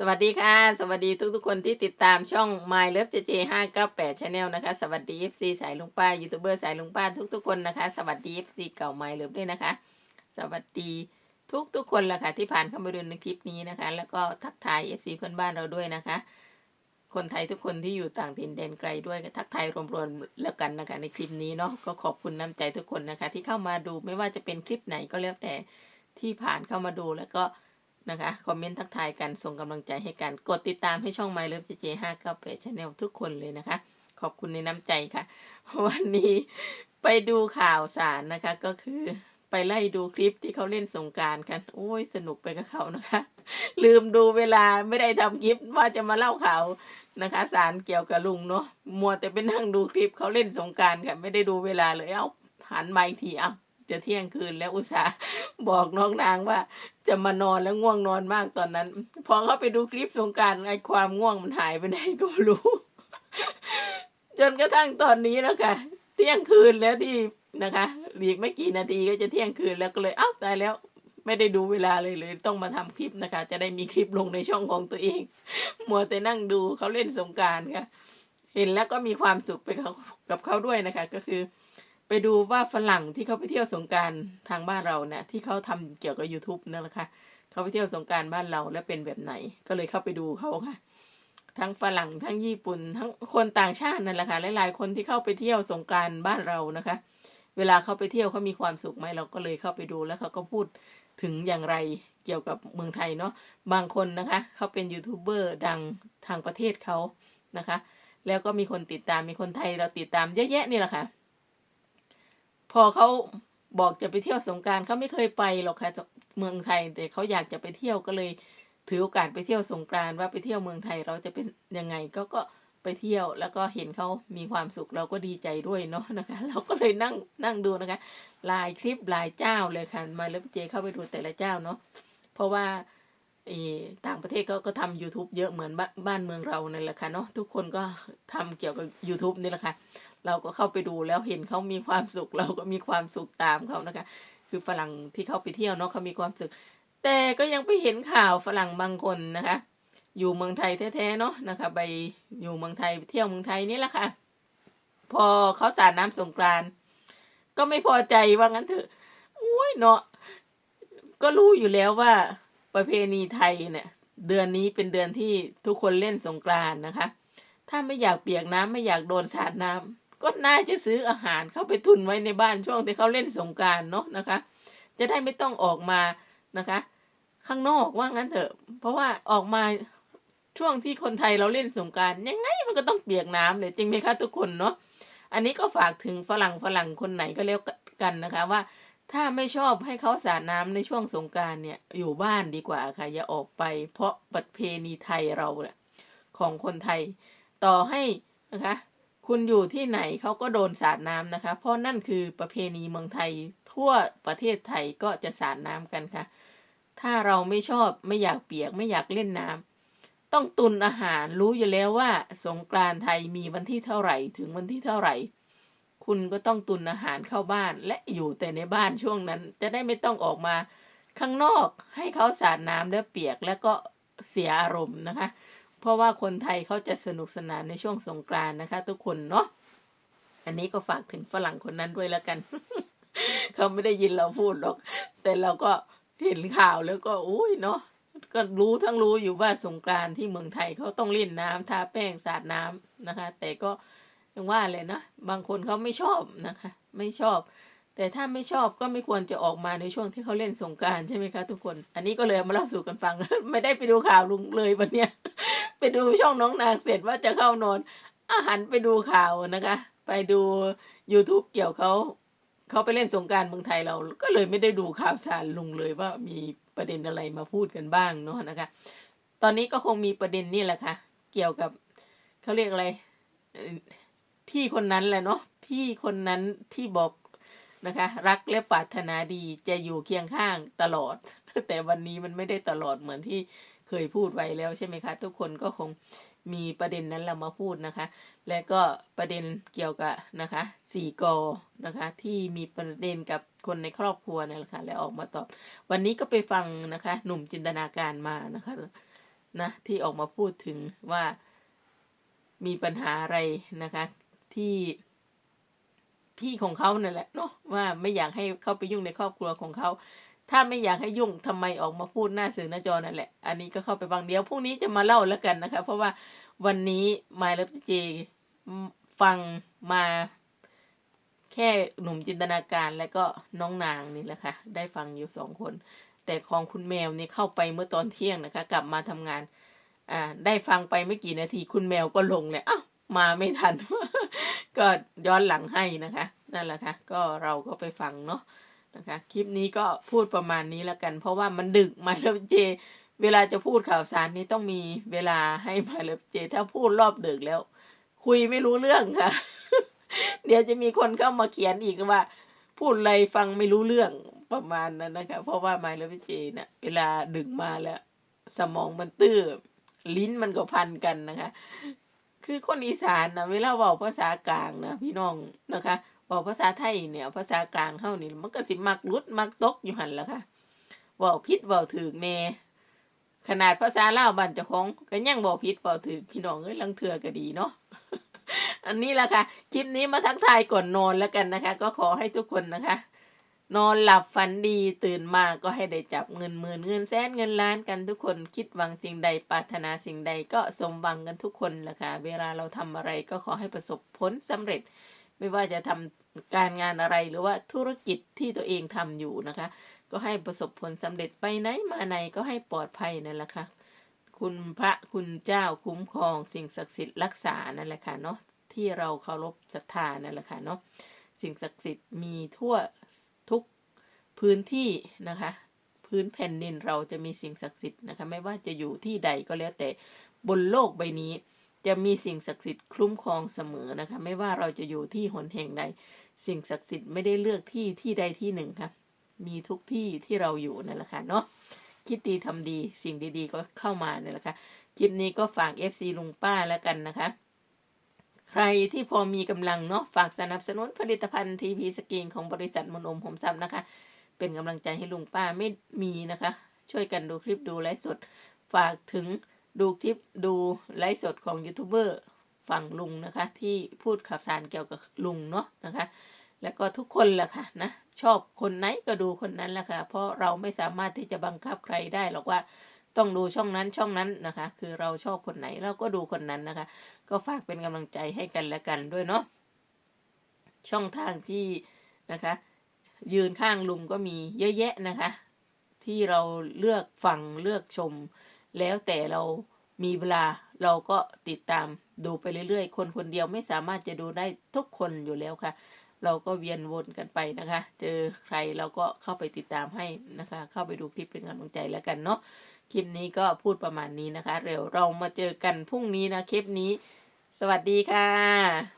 สวัสดีค่ะ สวัสดีทุกๆคนที่ติดตามช่อง My Love JJ 598 Channel นะคะ สวัสดี FC สายลุงป้ายูทูบเบอร์สายลุงป้าทุก ๆ คนนะคะ สวัสดี FC เก่า My Love ด้วยนะคะ สวัสดีทุกๆคนละค่ะที่ผ่านเข้ามาดูในคลิปนี้นะคะ แล้วก็ทักทาย FC เพื่อนบ้านเราด้วยนะคะ คนไทยทุกคนที่อยู่ต่างถิ่นแดนไกลด้วยก็ทักทายรวมๆแล้วกันนะคะ ในคลิปนี้เนาะก็ขอบคุณน้ำใจทุกคนนะคะ ที่เข้ามาดูไม่ว่าจะเป็นคลิปไหนก็แล้วแต่ที่ผ่านเข้ามาดูแล้วก็ นะคะ คอมเมนต์ทักทายกันส่งกำลังใจให้กัน กดติดตามให้ช่อง My Love JJ 598 Channel ทุกคนเลยนะคะ ขอบคุณในน้ำใจค่ะ วันนี้ไปดูข่าวสารนะคะก็คือไปไล่ดูคลิปที่เขาเล่นสงการกัน โอ้ยสนุกไปกับเขานะคะ ลืมดูเวลาไม่ได้ทำคลิปว่าจะมาเล่าข่าวนะคะ สารเกี่ยวกับลุงเนาะมัวแต่ไปนั่งดูคลิปเขาเล่นสงการค่ะไม่ได้ดูเวลาเลยเอ้าหันมาอีกทีเอ้า จะเที่ยงคืนแล้วอุตส่าห์บอกน้องนางว่า จะมานอนแล้วง่วงนอนมากตอนนั้น พอเขาไปดูคลิปสงการไอ้ความง่วงมันหายไปไหนก็ไม่รู้ จนกระทั่งตอนนี้แล้วค่ะ เที่ยงคืนแล้วที่นะคะอีกไม่กี่นาทีก็จะเที่ยงคืนแล้วก็เลยอ้าวตายแล้วไม่ได้ดูเวลาเลยเลยต้องมาทำคลิปนะคะ จะได้มีคลิปลงในช่องของตัวเอง มัวแต่นั่งดูเขาเล่นสงการค่ะ เห็นแล้วก็มีความสุขไปกับเขาด้วยนะคะ ก็คือ ไปดูว่าฝรั่งที่เขาไปเที่ยวสงการทางบ้านเราเนี่ยที่เขาทำเกี่ยวกับ YouTube นั่นแหละค่ะเขาไปเที่ยวสงการบ้านเราแล้วเป็นแบบไหน ก็เลยเข้าไปดูเขาค่ะ ทั้งฝรั่งทั้งญี่ปุ่น ทั้งคนต่างชาตินั่นแหละค่ะหลายๆคนที่เข้าไปเที่ยวสงการบ้านเรานะคะ เวลาเขาไปเที่ยวเขามีความสุขไหมเราก็เลยเข้าไปดูแล้วเขาก็พูดถึงอย่างไรเกี่ยวกับเมืองไทยเนาะบางคนนะคะเขาเป็นยูทูบเบอร์ดังทางประเทศเขานะคะ แล้วก็มีคนติดตามมีคนไทยเราติดตามเยอะแยะนี่แหละค่ะ พอเขาบอกจะไปเที่ยวสงการเขาไม่เคยไปหรอกค่ะเมืองไทย แต่เขาอยากจะไปเที่ยวก็เลย ถือโอกาสไปเที่ยวสงกานต์ว่าไปเที่ยวเมืองไทยเราจะเป็นยังไงก็ก็ไปเที่ยวแล้วก็เห็นเขามีความสุขเราก็ดีใจด้วยเนาะนะคะ เราก็เลยนั่งนั่งดูนะคะลายคลิปลายเจ้าเลยค่ะมาแล้วเจเข้าไปดูแต่ละเจ้าเนาะเพราะว่า เอต่างประเทศก็ก็ทำ YouTube เยอะเหมือนบ้านบ้านเมืองเรานั่นแหละค่ะเนาะทุกคนก็ทำเกี่ยวกับ YouTube นี่แหละค่ะ เราก็เข้าไปดูแล้วเห็นเขามีความสุข เราก็มีความสุขตามเขานะคะ คือฝรั่งที่เขาไปเที่ยวเนาะเขามีความสุข แต่ก็ยังไปเห็นข่าวฝรั่งบางคนนะคะ อยู่เมืองไทยแท้ๆเนาะนะคะ ไปอยู่เมืองไทยไเที่ยวเมืองไทยนี่แหละค่ะ พอเขาสาดน้ำสงกรานก็ไม่พอใจว่างั้นเถอะโอ้ยเนาะก็รู้อยู่แล้วว่า ประเพณีไทยเนี่ย เดือนนี้เป็นเดือนที่ทุกคนเล่นสงกรานต์นะคะ ถ้าไม่อยากเปียกน้ำไม่อยากโดนสาดน้ำก็น่าจะซื้ออาหารเข้าไปตุนไว้ในบ้านช่วงที่เขาเล่นสงกรารเนาะนะคะ จะได้ไม่ต้องออกมานะคะ ข้างนอกว่างั้นเถอะ เพราะว่าออกมาช่วงที่คนไทยเราเล่นสงการยังไงมันก็ต้องเปียกน้ำเลยจริงไหมคะทุกคนเนาะอันนี้ก็ฝากถึงฝรั่งฝรั่งคนไหนก็แล้วกันนะคะว่า ถ้าไม่ชอบให้เขาสาดน้ำในช่วงสงการเนี่ยอยู่บ้านดีกว่าค่ะอย่าออกไป เพราะประเพณีไทยเราเนี่ยของคนไทย ต่อให้นะคะคุณอยู่ที่ไหนเขาก็โดนสาดน้ำนะคะ เพราะนั่นคือประเพณีเมืองไทยทั่วประเทศไทยก็จะสาดน้ำกันค่ะ ถ้าเราไม่ชอบไม่อยากเปียกไม่อยากเล่นน้ำต้องตุนอาหารรู้อยู่แล้วว่า สงกรานไทยมีวันที่เท่าไหร่ถึงวันที่เท่าไหร่ คุณก็ต้องตุนอาหารเข้าบ้าน และอยู่แต่ในบ้านช่วงนั้น จะได้ไม่ต้องออกมาข้างนอกให้เขาสาดน้ำแล้วเปียกแล้วก็เสียอารมณ์นะคะ เพราะว่าคนไทยเขาจะสนุกสนานในช่วงสงกรานต์นะคะ ทุกคนเนาะอันนี้ก็ฝากถึงฝรั่งคนนั้นด้วยแล้วกัน เขาไม่ได้ยินเราพูดหรอก แต่เราก็เห็นข่าวแล้วก็อุ้ยเนาะก็รู้ทั้งรู้อยู่ว่าสงกรานต์ที่เมืองไทยเขาต้องเล่นน้ำทาแป้งสาดน้ำนะคะ แต่ก็ ยังว่าเลยนะบางคนเขาไม่ชอบนะคะ ไม่ชอบ แต่ถ้าไม่ชอบก็ไม่ควรจะออกมาในช่วงที่เขาเล่นสงการใช่ไหมคะทุกคน อันนี้ก็เลยมาเล่าสู่กันฟัง ไม่ได้ไปดูข่าวลุงเลยวันเนี้ยไปดูช่องน้องนางเสร็จว่าจะเข้านอน อาหารไปดูข่าวนะคะ ไปดู YouTube เกี่ยวเขาเขาไปเล่นสงการเมืองไทยเราก็เลยไม่ได้ดูข่าวสารลุงเลยว่ามีประเด็นอะไรมาพูดกันบ้างเนาะนะคะ ตอนนี้ก็คงมีประเด็นนี่แหละค่ะ เกี่ยวกับเขาเรียกอะไร พี่คนนั้นแหละเนาะพี่คนนั้นที่บอกนะคะ รักและปรารถนาดีจะอยู่เคียงข้างตลอด แต่วันนี้มันไม่ได้ตลอดเหมือนที่เคยพูดไว้แล้วใช่ไหมคะ ทุกคนก็คงมีประเด็นนั้นเรามาพูดนะคะ และก็ประเด็นเกี่ยวกับนะคะสี่กอนะคะ ที่มีประเด็นกับคนในครอบครัวนั่แหละค่ะและออกมาตอบ วันนี้ก็ไปฟังนะคะ หนุ่มจินตนาการมานะคะนะที่ออกมาพูดถึงว่ามีปัญหาอะไรนะคะ ที่พี่ของเขาเนั่นแหละเนาะว่าไม่อยากให้เข้าไปยุ่งในครอบครัวของเขา ถ้าไม่อยากให้ยุ่งทำไมออกมาพูดหน้าสื่อหน้าจอนั่นแหละ อันนี้ก็เข้าไปบางเดียวพรุ่งนี้จะมาเล่าแล้วกันนะคะ เพราะว่าวันนี้มายเลิฟเจฟังมาแค่หนุ่มจินตนาการและก็น้องนางนี่แหละค่ะ ได้ฟังอยู่สองคน แต่ของคุณแมวนี่เข้าไปเมื่อตอนเที่ยงนะคะ กลับมาทำงาน อ่า ได้ฟังไปไม่กี่นาทีคุณแมวก็ลงเลยอ้าว มาไม่ทัน ก็ย้อนหลังให้นะคะ นั่นแหละค่ะ ก็เราก็ไปฟังเนาะนะคะ คลิปนี้ก็พูดประมาณนี้แล้วกัน เพราะว่ามันดึกมาแล้วเจ เวลาจะพูดข่าวสารนี้ต้องมีเวลาให้มาแล้วเจ ถ้าพูดรอบดึกแล้ว คุยไม่รู้เรื่องค่ะ เดี๋ยวจะมีคนเข้ามาเขียนอีกว่า พูดอะไรฟังไม่รู้เรื่องประมาณนั้นนะคะ เพราะว่าไมล์และพี่เจเนะ่ะเวลาดึกมาแล้ว สมองมันตื้อลิ้นมันก็พันกันนะคะ คือคนอีสานนะเวลาเว้าภาษากลางนะพี่น้องนะคะเว้าภาษาไทยเนี่ย ภาษากลางเฮานี่มันก็สิมักรุดมักตกอยู่หั่นล่ะค่ะเว้าผิดเว้าถูกแน่ขนาดภาษาลาวบ้านเจ้าของก็ยังเว้าผิดเว้าถูกพี่น้องเอ้ยลังเทื่อก็ดีเนาะอันนี้แหละค่ะ คลิปนี้มาทักทายก่อนนอนแล้วกันนะคะ ก็ขอให้ทุกคนนะคะ นอนหลับฝันดีตื่นมาก็ให้ได้จับเงินหมื่นเงินแสนเงินล้านกันทุกคนคิดหวังสิ่งใดปรารถนาสิ่งใดก็สมหวังกันทุกคนแหละค่ะ เวลาเราทำอะไรก็ขอให้ประสบผลสำเร็จ ไม่ว่าจะทำการงานอะไรหรือว่าธุรกิจที่ตัวเองทำอยู่นะคะ ก็ให้ประสบผลสำเร็จไปไหนมาไหนก็ให้ปลอดภัยนั่นแหละค่ะ คุณพระคุณเจ้าคุ้มครองสิ่งศักดิ์สิทธิ์รักษานั่นแหละค่ะเนาะที่เราเคารพศรัทธานั่นแหละค่ะเนาะสิ่งศักดิ์สิทธิ์มีทั่ว ทุกพื้นที่นะคะ พื้นแผ่นดินเราจะมีสิ่งศักดิ์สิทธิ์นะคะ ไม่ว่าจะอยู่ที่ใดก็แล้วแต่บนโลกใบนี้ จะมีสิ่งศักดิ์สิทธิ์คุ้มครองเสมอนะคะ ไม่ว่าเราจะอยู่ที่หนแห่งใด สิ่งศักดิ์สิทธิ์ไม่ได้เลือกที่ที่ใดที่หนึ่งค่ะมีทุกที่ที่เราอยู่นั่นแหละค่ะเนาะคิดดีทำดีสิ่งดีๆก็เข้ามาเนี่ยแหละค่ะคลิปนี้ก็ฝาก FC ลุงป้าแล้วกันนะคะ ที่พอมีกำลังเนาะฝากสนับสนุนผลิตภัณฑ์ทีพีสกรีนของบริษัทมนอมผมซ้ำนะคะ เป็นกำลังใจให้ลุงป้าไม่มีนะคะ ช่วยกันดูคลิปดูไลฟ์สด ฝากถึงดูคลิปดูไลฟ์สดของยูทูบเบอร์ฝั่งลุงนะคะ ที่พูดข่าวสารเกี่ยวกับลุงเนาะนะคะ แล้วก็ทุกคนแหละค่ะนะ ชอบคนไหนก็ดูคนนั้นแหละค่ะ เพราะเราไม่สามารถที่จะบังคับใครได้หรอกว่า ต้องดูช่องนั้นช่องนั้นนะคะ คือเราชอบคนไหนเราก็ดูคนนั้นนะคะ ก็ฝากเป็นกำลังใจให้กันและกันด้วยเนาะช่องทางที่นะคะ ยืนข้างลุงก็มีเยอะแยะนะคะ ที่เราเลือกฟังเลือกชม แล้วแต่เรามีเวลาเราก็ติดตามดูไปเรื่อยๆ คนคนเดียวไม่สามารถจะดูได้ทุกคนอยู่แล้วค่ะ เราก็เวียนวนกันไปนะคะ เจอใครเราก็เข้าไปติดตามให้นะคะ เข้าไปดูคลิปเป็นกำลังใจแล้วกันเนาะ คลิปนี้ก็พูดประมาณนี้นะคะ เร็วเรามาเจอกันพรุ่งนี้นะคลิปนี้ สวัสดีค่ะ